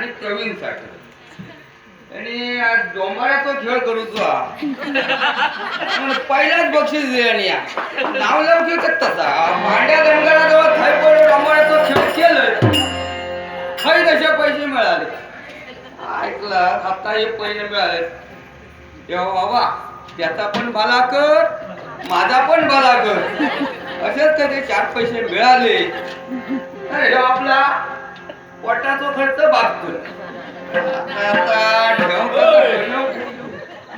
आणि प्रवीण साठम आणि डोंबाऱ्याचा खेळ करूचो पहिलाच बक्षीस दिले या. नाव लवकर तसा मांड्या दणगडाजवळ थंय पडलो डोंबाळ्याचा खेळ केलं थंय तसे पैसे मिळाले. ऐकलं आता हे पैसे मिळाले तेव्हा बाबा त्याचा पण भला कर माझा पण भला कर. असेच कधी चार पैसे मिळाले. अरे आपला पोटाचा खर्च भागतो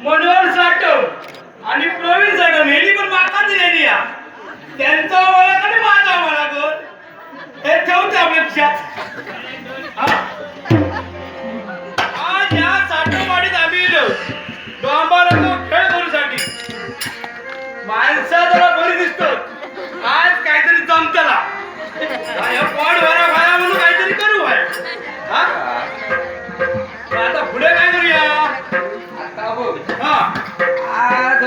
मनोहर साठव आणि प्रवीण साठव यांनी पण माका दिलेली या. त्यांचा ओळख आणि माझा ओळख हे. ठेवते आपल्या हा. आज या साठववाडीत आम्ही डोंबाराचा खेळ करूसाठी. माणसा जरा बरी दिसतो आज काहीतरी जमतला. पोट भरा. आता पुढे काय करूया? आता बघ. हा. आज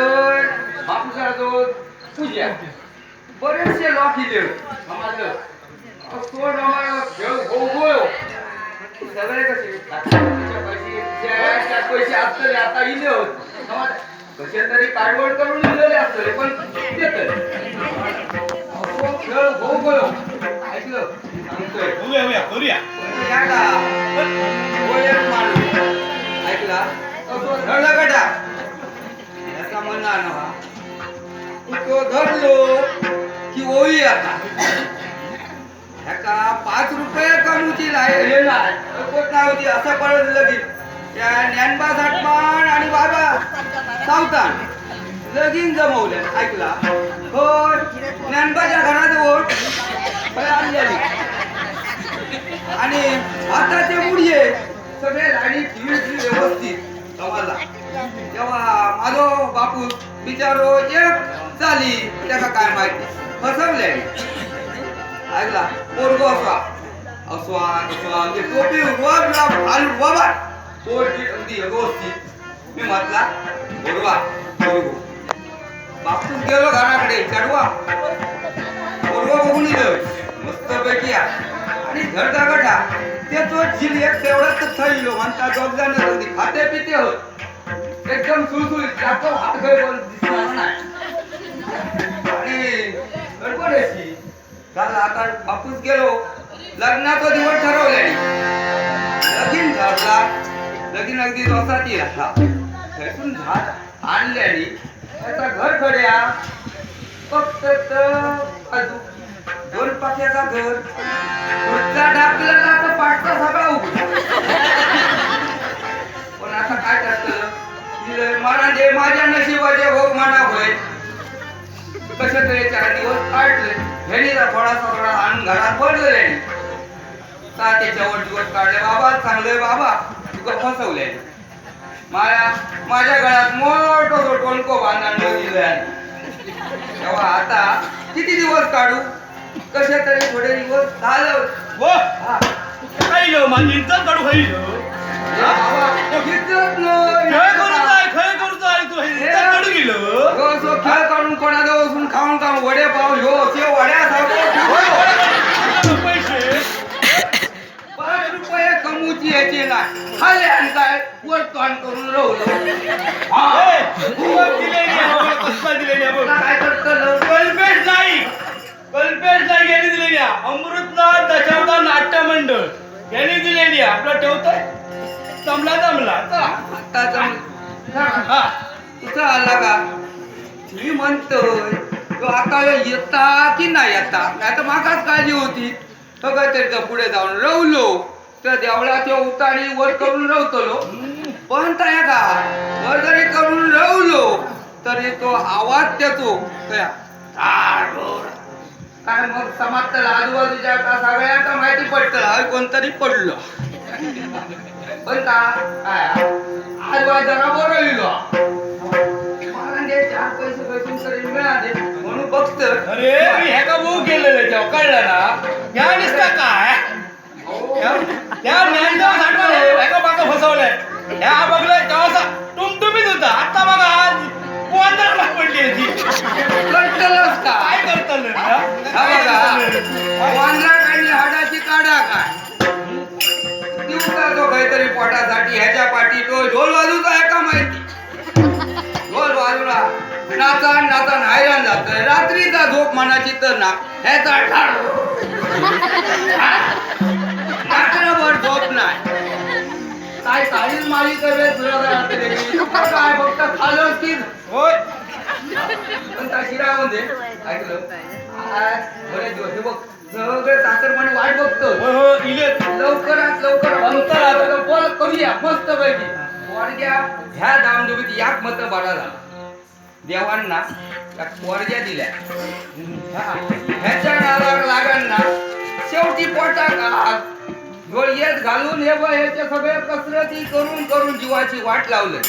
बापूचा जो पूजा बरेचसे लोक इले सगळे कसे? पैसे असतले आता होत. कसे तरी काढवड करून दिलेले असतले पण खेळ होऊ होयो ऐकलं? सांगतोय बघूया बघूया करूया ऐकला धरला गटा याचा म्हणा नवा तो धरलो की ओळी आता ह्याका पाच रुपये कमवची हे नाही होती असं पळत लगीन. त्या ज्ञानबा साठमान आणि बाबा सावतान. लगीन जमवले. ऐकला. हो ज्ञानबाच्या घरात वोट आणलेली. आणि आता ते मुडये. सगळे लाईनी टीव्ही व्यवस्थित. आम्हाला. तेव्हा माझो बापू बिचारो एक चाली त्याका काय माहिती? फसवले. ऐकला? पोरगो असा. असवा असवा म्हणजे टोपी वर घालून बाबा पोरगी अगदी व्यवस्थित. मी म्हटला बोरवा पोरगो. बापूस गेलो घराकडे. चढवा. पोरगो बघून दिलं मस्त पैकी आहे आणि धडका ते तो झिल एक तेवढाच थैलो म्हणता दोघ जण अगदी खाते पिते होत एकदम सुळसुळीत त्याचं हात गय बोल दिसणार नाही आणि गडबड अशी. झालं आता बापूस गेलो. लग्नाचा दिवस ठरवले. लगीन झाला. लगीन अगदी दोसाती राहला थैसून झाड आणल्याने त्याचा घर खड्या फक्त अजून दोन पाक्याचा घर. पुढचा ढाकला तर पाठचा सगळा उघडा. पण आता काय करत? मला जे माझ्या नशिबाचे भोग म्हणा होय. कसे तरी चार दिवस काढले ह्यानी थोडासा थोडा आणून घरात पडले त्याच्या वर दिवस काढले. बाबा चांगले बाबा. तुका फसवले. माझ्या माझ्या गळ्यात मोठं टोणको बांधून दिलं तेव्हा आता किती दिवस काढू? कसे तरी थोडे दिवस झालं. माझी इज्जत काढू खाईलो इज्जत. खेळ काढून बसून खाऊन खाऊन वडे पाव ह्यो ते वड्या पैसे पाच रुपये. कमवची याची नाही. खाले आणि काय वर तोंड करून राहू ए, तू दिलेली आहे, मला कसला दिलेली आहे बघ. काय करतं कल्पेश नाईक कल्पेश नाईक यांनी दिलेली आहे अमृतनाथ दशावतार नाट्य मंडळ यांनी दिलेली आहे. आपलं ठेवतोय? जमला जमला. आता हा. तुझं आला का? मी म्हणतोय तो आता येता की नाही येता नाही तर मागाच काळजी होती. सगळं त्याच्या पुढे जाऊन रवलो. तर देवळाच्या उतारी वर करून रवतलो. पण त्या का? वर जरी करून रवलो तरी तो आवाज देतो. त्या काय मग समाजला आजूबाजूच्या सगळ्यांना माहिती पडतं. हा कोणतरी पडलं. पण का? काय? आज बा जरा बरं लिहिलो मला ते चार पैसे पैसे तरी मिळाले. म्हणून बघत. अरे मी ह्या का भाऊ केलेलं तेव्हा? कळलं ना? या निसता काय? त्या- त्या ज्ञानदेव साठवाले ह्या बाका फसवलंय? ह्या बघलं तेव्हा टुमटुमीत होता. आता बघा आज पंधरा लाख पडली आहे हाडाची काढा काय? दिवसा तो काहीतरी पोटासाठी ह्याच्या पाठी तो ढोल वाजूचा एका माहिती? ढोल वाजूला नाचन नाचन हैराण जात रात्रीचा झोप मनाची तर ना ह्याचा ठार. रात्रभर झोप नाही. काय तब्येत फिरत राहते काय फक्त खाल्लं की पोरग्या ह्या दामडुबीत याक मत बाडा झाला देवांना त्या पोरग्या दिल्या. हा. ह्याच्या नादाला लागांना शेवटी पोटा का डोळ्यात घालून हे ह्याच्या सगळ्या कसरती करून करून जीवाची वाट लावलं.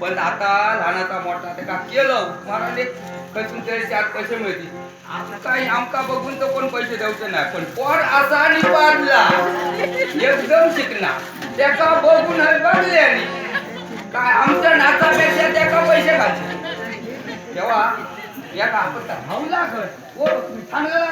पण आता लहानाचा मोठा ते का केलं. मला खचून तरी चार पैसे मिळतील. काही आमका बघून तर कोण पैसे द्यायचे नाही. पण पोर असा निपाडला. एकदम शिकना त्याका बघून हे बघले आणि एका आपण धावला कर हो चांगला